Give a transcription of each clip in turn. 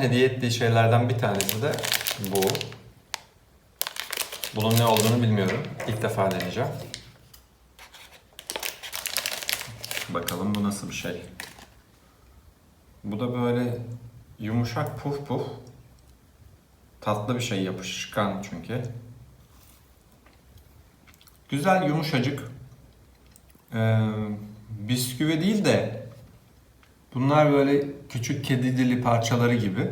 Hediye ettiği şeylerden bir tanesi de bu. Bunun ne olduğunu bilmiyorum. İlk defa deneyeceğim. Bakalım bu nasıl bir şey. Bu da böyle yumuşak puf puf. Tatlı bir şey yapışkan çünkü. Güzel yumuşacık. Ee, bisküvi değil de bunlar böyle küçük kedi dili parçaları gibi.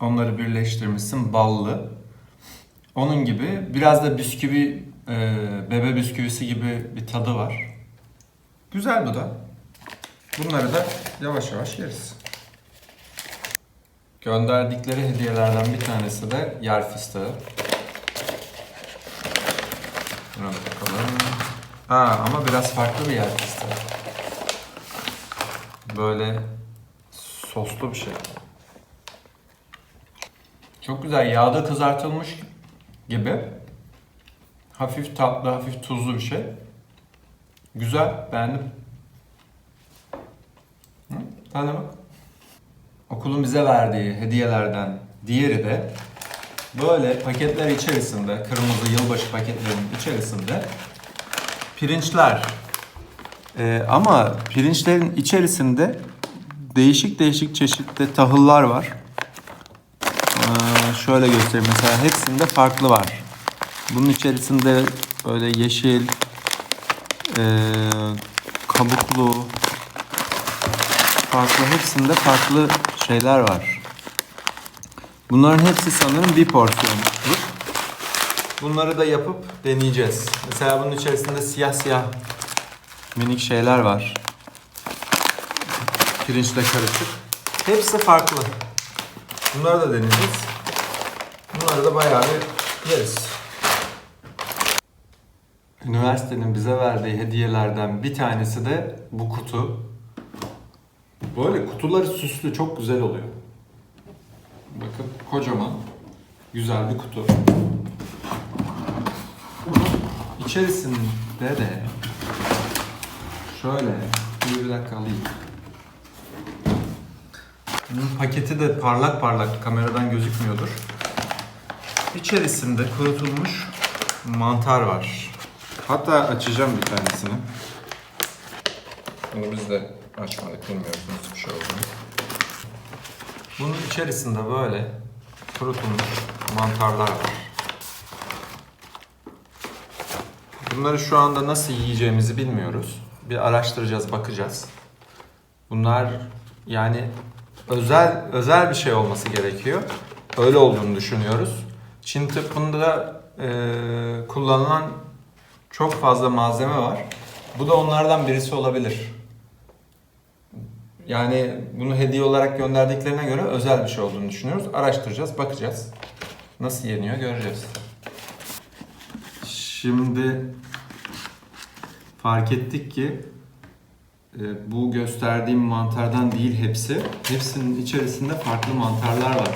Onları birleştirmişsin ballı. Onun gibi biraz da bisküvi, e, bebe bisküvisi gibi bir tadı var. Güzel bu da. Bunları da yavaş yavaş yeriz. Gönderdikleri hediyelerden bir tanesi de yer fıstığı. Buna bakalım. Ha ama biraz farklı bir yer fıstığı. Böyle soslu bir şey. Çok güzel yağda kızartılmış gibi. Hafif tatlı, hafif tuzlu bir şey. Güzel, beğendim. Hı? Tane bak. Okulun bize verdiği hediyelerden diğeri de böyle paketler içerisinde, kırmızı yılbaşı paketlerinin içerisinde pirinçler. Ee, ama pirinçlerin içerisinde değişik değişik çeşitli tahıllar var. Ee, şöyle göstereyim mesela hepsinde farklı var. Bunun içerisinde böyle yeşil, ee, kabuklu, farklı hepsinde farklı şeyler var. Bunların hepsi sanırım bir porsiyonluk. Bunları da yapıp deneyeceğiz. Mesela bunun içerisinde siyah siyah minik şeyler var. Pirinçle karışık. Hepsi farklı. Bunları da deneyeceğiz. Bunları da bayağı bir yeriz. Üniversitenin bize verdiği hediyelerden bir tanesi de bu kutu. Böyle kutuları süslü çok güzel oluyor. Bakın kocaman güzel bir kutu. İçerisinde de şöyle bir, dakika alayım. Bunun paketi de parlak parlak kameradan gözükmüyordur. İçerisinde kurutulmuş mantar var. Hatta açacağım bir tanesini. Bunu biz de açmadık bilmiyoruz nasıl bir şey olduğunu. Bunun içerisinde böyle kurutulmuş mantarlar var. Bunları şu anda nasıl yiyeceğimizi bilmiyoruz. Bir araştıracağız, bakacağız. Bunlar yani özel özel bir şey olması gerekiyor. Öyle olduğunu düşünüyoruz. Çin tıbbında e, kullanılan çok fazla malzeme var. Bu da onlardan birisi olabilir. Yani bunu hediye olarak gönderdiklerine göre özel bir şey olduğunu düşünüyoruz. Araştıracağız, bakacağız. Nasıl yeniyor göreceğiz. Şimdi fark ettik ki e, bu gösterdiğim mantardan değil hepsi. Hepsinin içerisinde farklı mantarlar var.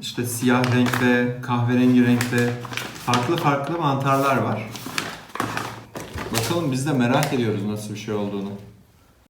İşte siyah renkte, kahverengi renkte farklı farklı mantarlar var. Bakalım biz de merak ediyoruz nasıl bir şey olduğunu.